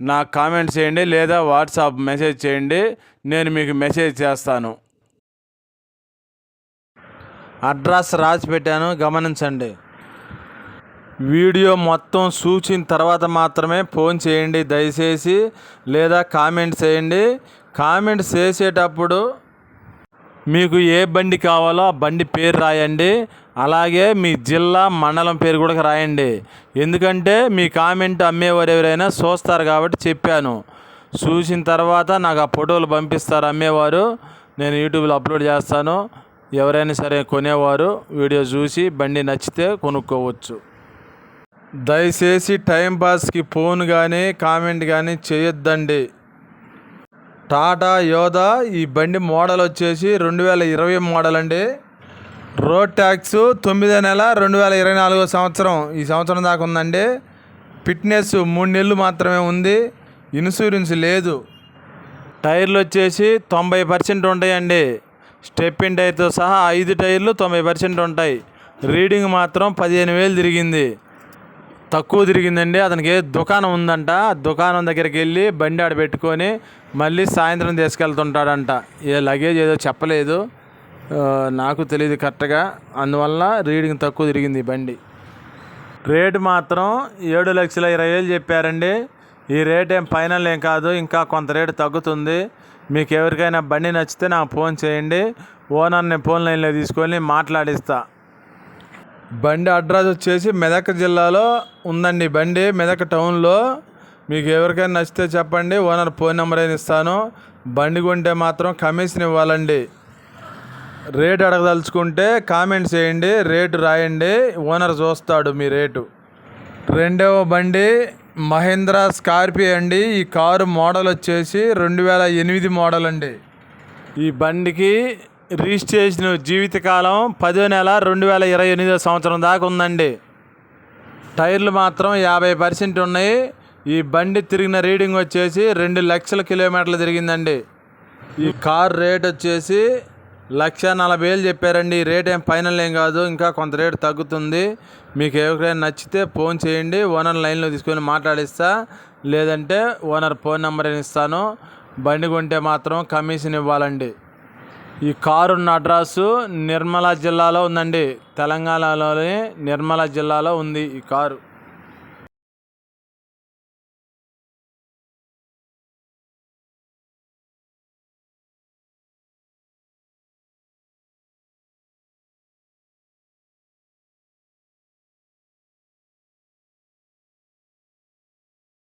నాకు కామెంట్ చేయండి లేదా వాట్సాప్ మెసేజ్ చేయండి నేను మీకు మెసేజ్ చేస్తాను. అడ్రస్ రాసి పెట్టాను గమనించండి. వీడియో మొత్తం చూసిన తర్వాత మాత్రమే ఫోన్ చేయండి దయచేసి లేదా కామెంట్ చేయండి. కామెంట్ చేసేటప్పుడు మీకు ఏ బండి కావాలో ఆ బండి పేరు రాయండి అలాగే మీ జిల్లా మండలం పేరు కూడా రాయండి. ఎందుకంటే మీ కామెంట్ అమ్మేవారు ఎవరైనా చూస్తారు కాబట్టి చెప్పాను. చూసిన తర్వాత నాకు ఆ ఫోటోలు పంపిస్తారు అమ్మేవారు. నేను యూట్యూబ్లో అప్లోడ్ చేస్తాను. ఎవరైనా సరే కొనేవారు వీడియో చూసి బండి నచ్చితే కొనుక్కోవచ్చు. దయచేసి టైంపాస్కి ఫోన్ కానీ కామెంట్ కానీ చేయొద్దండి. టాటా యోధా ఈ బండి మోడల్ వచ్చేసి రెండు వేల ఇరవై మోడల్ అండి. రోడ్ ట్యాక్స్ తొమ్మిదో నెల రెండు వేల ఇరవై నాలుగో సంవత్సరం. ఈ సంవత్సరం దాకా ఉందండి. ఫిట్నెస్ మూడు నెలలు మాత్రమే ఉంది. ఇన్సూరెన్స్ లేదు. టైర్లు వచ్చేసి తొంభై పర్సెంట్ ఉంటాయండి. స్టెప్పిన్ టైర్తో సహా ఐదు టైర్లు తొంభై పర్సెంట్ ఉంటాయి. రీడింగ్ మాత్రం పదిహేను వేలు తిరిగింది. తక్కువ తిరిగిందండి. అతనికి దుకాణం ఉందంట. దుకాణం దగ్గరికి వెళ్ళి బండి ఆడ పెట్టుకొని మళ్ళీ సాయంత్రం తీసుకెళ్తుంటాడంట. ఏ లగేజ్ ఏదో చెప్పలేదు. నాకు తెలియదు కరెక్ట్గా. అందువల్ల రీడింగ్ తక్కువ తిరిగింది బండి. రేటు మాత్రం ఏడు లక్షల ఇరవై వేలు చెప్పారండి. ఈ రేట్ ఏం ఫైనల్ ఏం కాదు ఇంకా కొంత రేటు తగ్గుతుంది. మీకు ఎవరికైనా బండి నచ్చితే నాకు ఫోన్ చేయండి. ఓనర్ని ఫోన్ లైన్లో తీసుకొని మాట్లాడిస్తా. బండి అడ్రస్ వచ్చేసి మెదక్ జిల్లాలో ఉందండి బండి మెదక్ టౌన్లో. మీకు ఎవరికైనా నచ్చితే చెప్పండి ఓనర్ ఫోన్ నెంబర్ అయినా ఇస్తాను. బండి కొంటే మాత్రం కమిషన్ ఇవ్వాలండి. రేట్ అడగదలుచుకుంటే కామెంట్స్ చేయండి రేటు రాయండి ఓనర్ చూస్తాడు మీ రేటు. రెండవ బండి మహేంద్ర స్కార్పియో అండి. ఈ కారు మోడల్ వచ్చేసి రెండు వేల ఎనిమిది మోడల్ అండి. ఈ బండికి రిజిస్ట్రేషన్ జీవితకాలం పదో నెల రెండు వేల ఇరవై ఎనిమిదో సంవత్సరం దాకా ఉందండి. టైర్లు మాత్రం యాభై పర్సెంట్ ఉన్నాయి. ఈ బండి తిరిగిన రీడింగ్ వచ్చేసి రెండు లక్షల కిలోమీటర్లు తిరిగిందండి. ఈ కార్ రేట్ వచ్చేసి లక్ష నలభై వేలు చెప్పారండి. ఈ రేట్ ఏం ఫైనల్ ఏం కాదు. ఇంకా కొంత రేటు తగ్గుతుంది. మీకు ఎవరికైనా నచ్చితే ఫోన్ చేయండి. ఓనర్ లైన్లో తీసుకొని మాట్లాడిస్తా. లేదంటే ఓనర్ ఫోన్ నెంబర్ ఇస్తాను. బండి కొంటే మాత్రం కమిషన్ ఇవ్వాలండి. ఈ కారు ఉన్న అడ్రస్సు నిర్మలా జిల్లాలో ఉందండి. తెలంగాణలోని నిర్మలా జిల్లాలో ఉంది ఈ కారు.